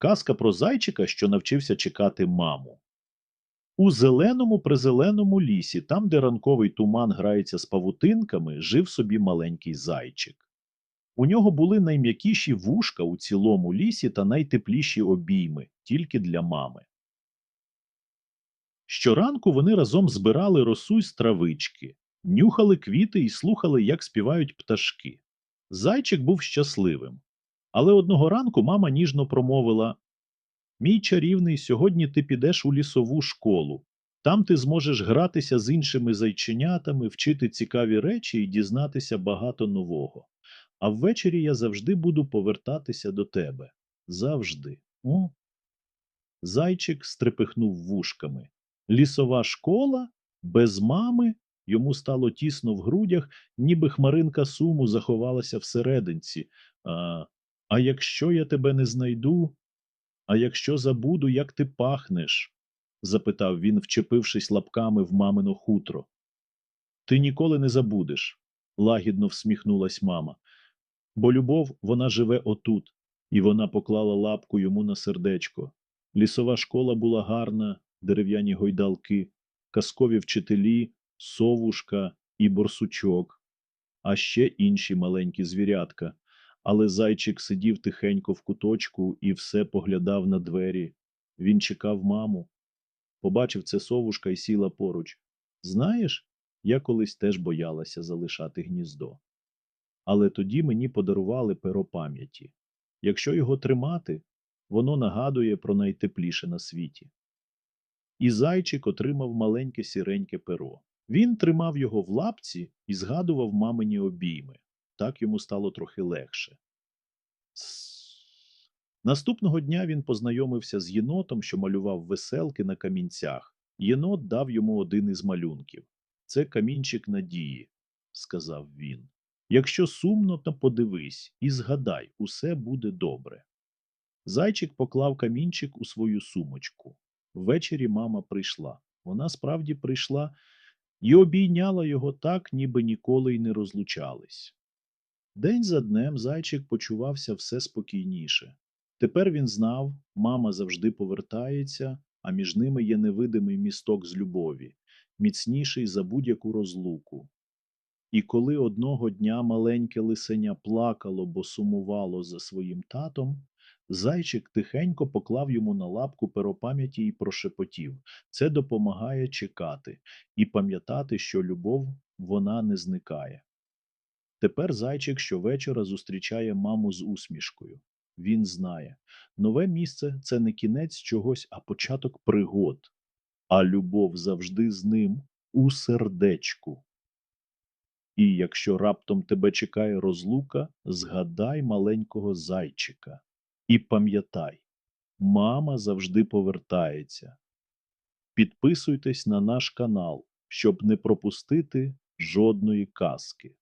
Казка про зайчика, що навчився чекати маму. У зеленому призеленому лісі, там, де ранковий туман грається з павутинками, жив собі маленький зайчик. У нього були найм'якіші вушка у цілому лісі та найтепліші обійми тільки для мами. Щоранку вони разом збирали росу з травички, нюхали квіти і слухали, як співають пташки. Зайчик був щасливим. Але одного ранку мама ніжно промовила Мій чарівний, сьогодні ти підеш у лісову школу. Там ти зможеш гратися з іншими зайченятами, вчити цікаві речі і дізнатися багато нового. А ввечері я завжди буду повертатися до тебе. Завжди. О. Зайчик стрепихнув вушками. Лісова школа? Без мами? Йому стало тісно в грудях, ніби хмаринка суму заховалася всерединці. А, а якщо я тебе не знайду? А якщо забуду, як ти пахнеш? запитав він, вчепившись лапками в мамино хутро. Ти ніколи не забудеш, лагідно всміхнулась мама. Бо любов вона живе отут, і вона поклала лапку йому на сердечко. Лісова школа була гарна, дерев'яні гойдалки, казкові вчителі, совушка і борсучок, а ще інші маленькі звірятка. Але зайчик сидів тихенько в куточку і все поглядав на двері. Він чекав маму. Побачив це совушка і сіла поруч. Знаєш, я колись теж боялася залишати гніздо. Але тоді мені подарували перо пам'яті. Якщо його тримати, воно нагадує про найтепліше на світі. І зайчик отримав маленьке сіреньке перо. Він тримав його в лапці і згадував мамині обійми. Так йому стало трохи легше. Наступного дня він познайомився з єнотом, що малював веселки на камінцях. Єнот дав йому один із малюнків. Це камінчик надії, сказав він. Якщо сумно, то подивись і згадай, усе буде добре. Зайчик поклав камінчик у свою сумочку. Ввечері мама прийшла. Вона справді прийшла і обійняла його так, ніби ніколи й не розлучались. День за днем зайчик почувався все спокійніше. Тепер він знав, мама завжди повертається, а між ними є невидимий місток з любові, міцніший за будь-яку розлуку. І коли одного дня маленьке лисеня плакало, бо сумувало за своїм татом, зайчик тихенько поклав йому на лапку перо пам'яті і прошепотів це допомагає чекати і пам'ятати, що любов вона не зникає. Тепер зайчик щовечора зустрічає маму з усмішкою. Він знає, нове місце це не кінець чогось, а початок пригод, а любов завжди з ним у сердечку. І якщо раптом тебе чекає розлука, згадай маленького зайчика і пам'ятай, мама завжди повертається. Підписуйтесь на наш канал, щоб не пропустити жодної казки.